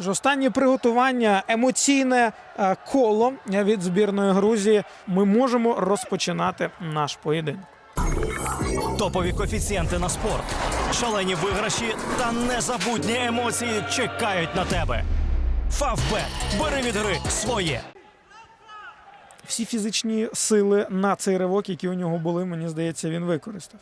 Тож останнє приготування, емоційне е, коло від збірної Грузії. Ми можемо розпочинати наш поєдинок. Топові коефіцієнти на спорт, шалені виграші та незабутні емоції чекають на тебе. Фавбет. Бери від гри своє. Всі фізичні сили на цей ривок, які у нього були, мені здається, він використав.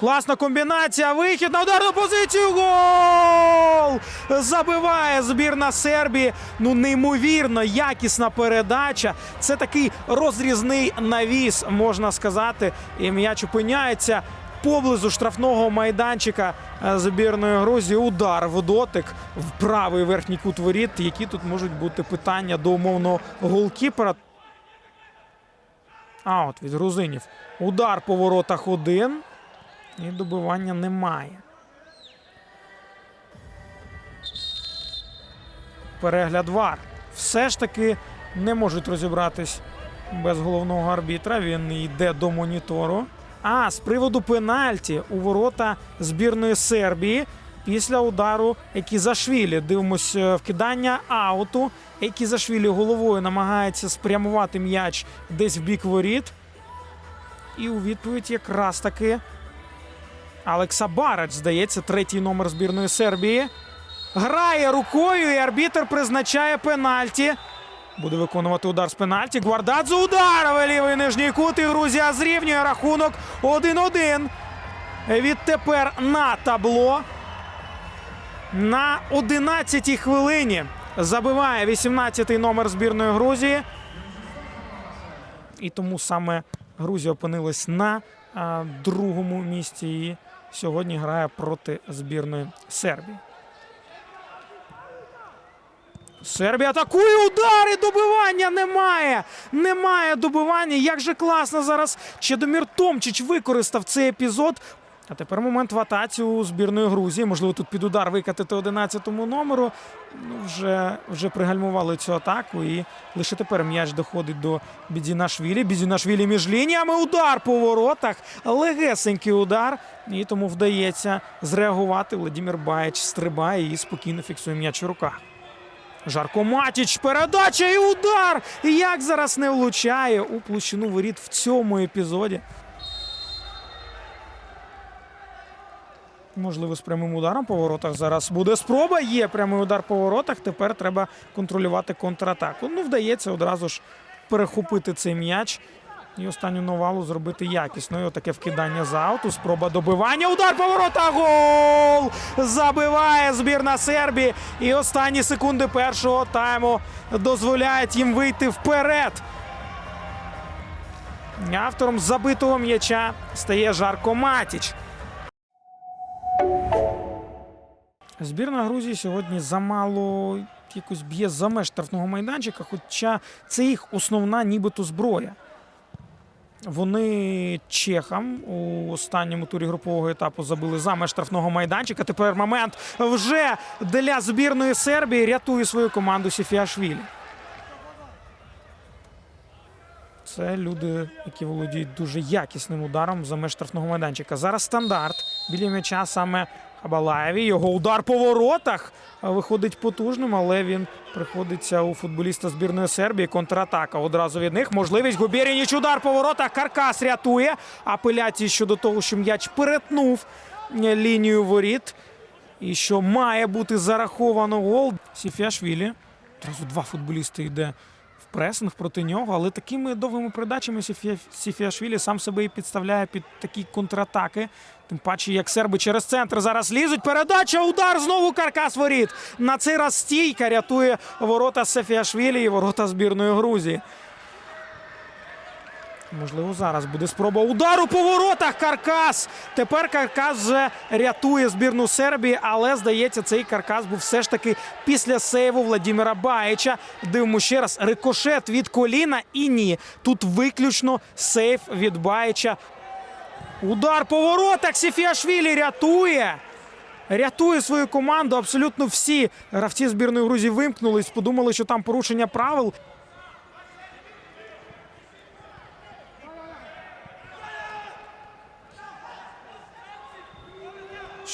Класна комбінація. Вихід на ударну позицію. Гол! Забиває збірна Сербії. Ну, неймовірно, якісна передача. Це такий розрізний навіс, можна сказати. І м'яч опиняється поблизу штрафного майданчика е, збірної Грузії. Удар в дотик в правий верхній кут воріт. Які тут можуть бути питання до умовного голкіпера. А от від грузинів. Удар по воротах один. І добивання немає. Перегляд вар. Все ж таки не можуть розібратись без головного арбітра. Він йде до монітору. А з приводу пенальті у ворота збірної Сербії після удару Екізашвілі. Дивимось е, вкидання ауту. Екізашвілі головою намагається спрямувати м'яч десь в бік воріт. І у відповідь якраз таки Алекса Барач, здається, третій номер збірної Сербії. Грає рукою і арбітр призначає пенальті. Буде виконувати удар з пенальті. Гвардадзе удар лівий нижній кут. І Грузія зрівнює рахунок 1-1. Відтепер на табло. На 11-й хвилині забиває 18-й номер збірної Грузії. І тому саме Грузія опинилась на а, другому місці сьогодні грає проти збірної Сербії. Сербія атакує удари. Добивання немає. Немає добивання. Як же класно зараз Чедомір Томчич використав цей епізод. А тепер момент в атаці у збірної Грузії. Можливо, тут під удар викатити 11-му номеру. Ну, вже, вже пригальмували цю атаку. І лише тепер м'яч доходить до Бідзінашвілі. Бідзінашвілі між лініями. Удар по воротах. Легесенький удар. І тому вдається зреагувати. Владимир Баєч стрибає і спокійно фіксує м'яч у руках. Жарко Матіч, передача і удар! Як зараз не влучає у площину воріт в цьому епізоді. Можливо, з прямим ударом по воротах зараз буде спроба. Є прямий удар по воротах. Тепер треба контролювати контратаку. Ну, вдається одразу ж перехопити цей м'яч і останню новалу зробити якісно. І отаке вкидання за ауту. Спроба добивання. Удар по воротах. Гол! Забиває збірна Сербії. І останні секунди першого тайму дозволяють їм вийти вперед. Автором забитого м'яча стає Жарко Матіч. Збірна Грузії сьогодні замало якось б'є за меж штрафного майданчика, хоча це їх основна нібито зброя. Вони чехам у останньому турі групового етапу забили за меж штрафного майданчика. Тепер момент вже для збірної Сербії рятує свою команду Сіфіашвілі. Це люди, які володіють дуже якісним ударом за меж штрафного майданчика. Зараз стандарт біля м'яча саме Абалаєві. Його удар по воротах виходить потужним, але він приходиться у футболіста збірної Сербії. Контратака одразу від них. Можливість Губєрініч удар по воротах. Каркас рятує. Апеляції щодо того, що м'яч перетнув лінію воріт. І що має бути зараховано гол. Сіфіашвілі. Одразу два футболісти йде пресинг проти нього, але такими довгими передачами Сіфі- Сіфіашвілі сам себе і підставляє під такі контратаки. Тим паче, як серби через центр зараз лізуть. Передача, удар, знову каркас воріт. На цей раз стійка рятує ворота Сефіашвілі і ворота збірної Грузії. Можливо, зараз буде спроба удару по воротах. Каркас. Тепер Каркас вже рятує збірну Сербії, але здається, цей каркас був все ж таки після сейву Владимира Баєча. Дивимо ще раз. Рикошет від коліна і ні. Тут виключно сейв від Баєча. Удар по воротах. Сіфіашвілі рятує. Рятує свою команду. Абсолютно всі гравці збірної Грузії вимкнулись, подумали, що там порушення правил.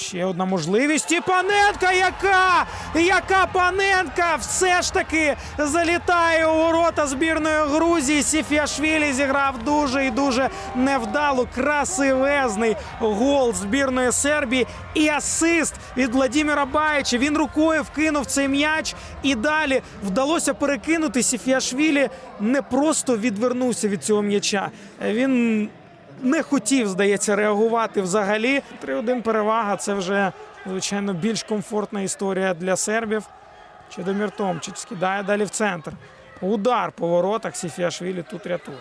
Ще одна можливість. І Паненка, яка? Яка Паненка все ж таки залітає у ворота збірної Грузії. Сіфіашвілі зіграв дуже і дуже невдало. Красивезний гол збірної Сербії і асист від Владіміра Баєча. Він рукою вкинув цей м'яч і далі вдалося перекинути. Сіфіашвілі не просто відвернувся від цього м'яча. Він не хотів, здається, реагувати взагалі. 3-1 перевага це вже, звичайно, більш комфортна історія для сербів. Чедомір Томчич скидає далі в центр. Удар по воротах Сіфіашвілі тут рятує.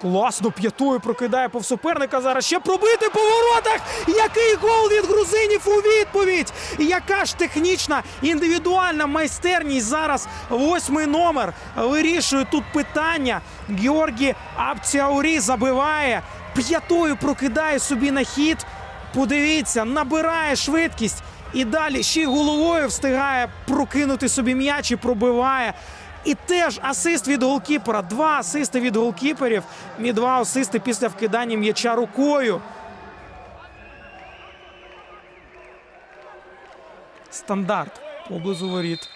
Класно п'ятою прокидає повсуперника. Зараз ще пробити по воротах. Який гол від грузинів у відповідь! Яка ж технічна індивідуальна майстерність зараз восьмий номер вирішує тут питання. Георгі Апціаурі забиває. П'ятою прокидає собі на хід. Подивіться, набирає швидкість і далі ще й головою встигає прокинути собі м'яч і пробиває. І теж асист від голкіпера. Два асисти від голкіперів і два асисти після вкидання м'яча рукою. Стандарт поблизу воріт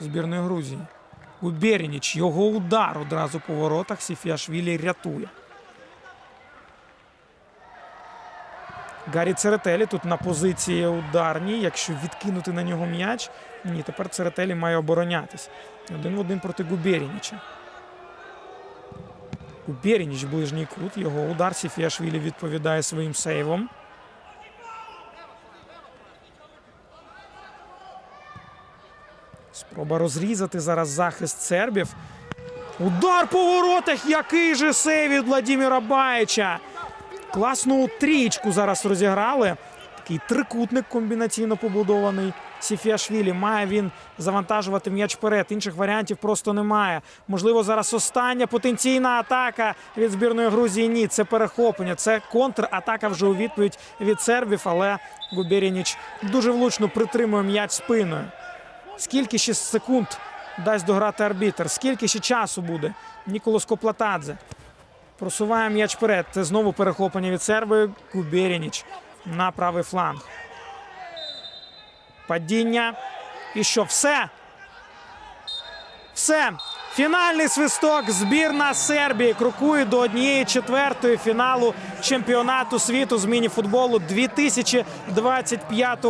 збірної Грузії. Губерніч, його удар одразу по воротах. Сіфіашвілі рятує. Гаррі Церетелі тут на позиції ударній. Якщо відкинути на нього м'яч, ні, тепер Церетелі має оборонятись. Один в один проти Губерініча. Губерініч ближній кут. Його удар Сіфіашвілі відповідає своїм сейвом. Спроба розрізати зараз захист сербів. Удар по воротах! Який же сейв від Владіміра Баєча! Класну трієчку зараз розіграли. Такий трикутник комбінаційно побудований. Сіфіашвілі має він завантажувати м'яч вперед. Інших варіантів просто немає. Можливо, зараз остання потенційна атака від збірної Грузії. Ні, це перехоплення, це контратака вже у відповідь від сербів. Але Губерініч дуже влучно притримує м'яч спиною. Скільки ще секунд дасть дограти арбітр? Скільки ще часу буде? Ніколос Коплатадзе. Просуває м'яч вперед. Знову перехоплення від серби. Губерініч на правий фланг. Падіння. І що? Все. Все. Фінальний свисток. Збірна Сербії крокує до однієї четвертої фіналу чемпіонату світу з мініфутболу 2025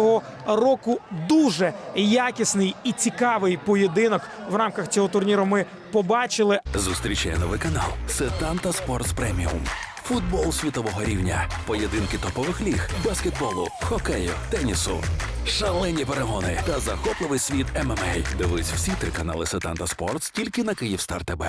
року. Дуже якісний і цікавий поєдинок в рамках цього турніру. Ми побачили. Зустрічає новий канал Сетанта Спортс Преміум. Футбол світового рівня, поєдинки топових ліг, баскетболу, хокею, тенісу, шалені перегони та захопливий світ ММА. Дивись всі три канали Сетанта Спортс тільки на Київстар ТБ.